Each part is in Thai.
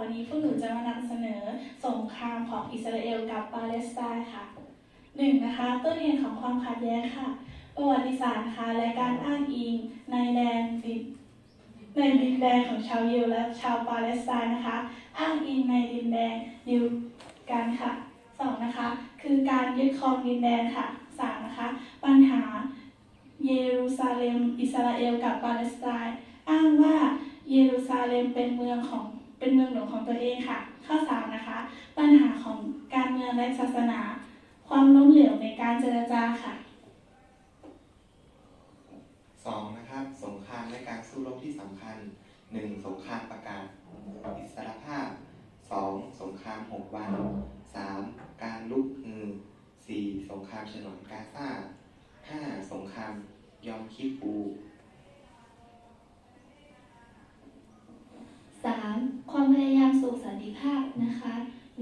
วันนี้พวกหนูจะมานำเสนอสงครามของอิสราเอลกับปาเลสไตน์ค่ะหนึ่งนะคะต้นเหตุของความขัดแย้งค่ะ ประวัติศาสตร์ค่ะและการอ้างอิงในแดนดินในดินแดนของชาวยิวและชาวปาเลสไตน์นะคะ อ้างอิงในดินแดนเดียวกันค่ะสองนะคะคือการยึดครองดินแดนค่ะสามนะคะปัญหาเยรูซาเล็ม อิสราเอลกับปาเลสไตน์อ้างว่าเยรูซาเล็มเป็นเมืองของ เป็นเมืองหลวงของตัวเองค่ะ ข้อสามนะคะ ปัญหาของการเมืองและศาสนา ความล้มเหลวในการเจรจาค่ะสองนะครับ สงครามและการสู้รบที่สำคัญหนึ่งสงครามประกาศอิสรภาพสองสงครามหกวันสามการลุกฮือสี่สงครามฉนวนกาซาห้าสงครามยอมคิปู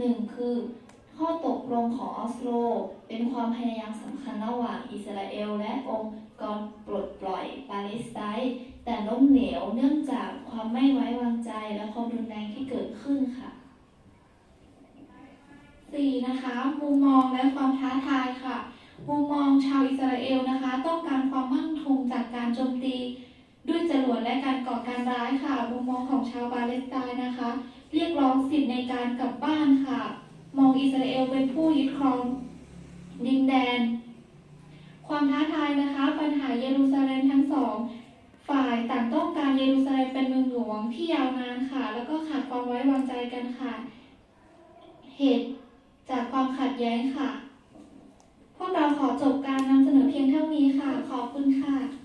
1. คือ ข้อตกลงของออสโล เป็นความพยายามสำคัญระหว่างอิสราเอล และองค์กรปลดปล่อยปาเลสไตน์แต่ล้มเหลวเนื่องจากความไม่ไว้วางใจและความรุนแรงที่เกิดขึ้นค่ะ 4. นะคะมุมมองและความท้าทายค่ะมุมมองชาวอิสราเอลนะคะ ต้องการความมั่นคงจากการโจมตี ด้วยจรวดและการก่อการร้ายค่ะมุมมองของชาวปาเลสไตน์นะคะ เรียกร้องสิทธิในการกลับบ้านค่ะ มองอิสราเอลเป็นผู้ยึดครองดินแดน ความท้าทายนะคะ ปัญหาเยรูซาเล็มทั้งสอง ฝ่ายต่างต้องการเยรูซาเล็มเป็นเมืองหลวงที่ยาวนานค่ะ แล้วก็ขาดความไว้วางใจกันค่ะ เหตุจากความขัดแย้งค่ะ พวกเราขอจบการนำเสนอเพียงเท่านี้ค่ะ ขอบคุณค่ะ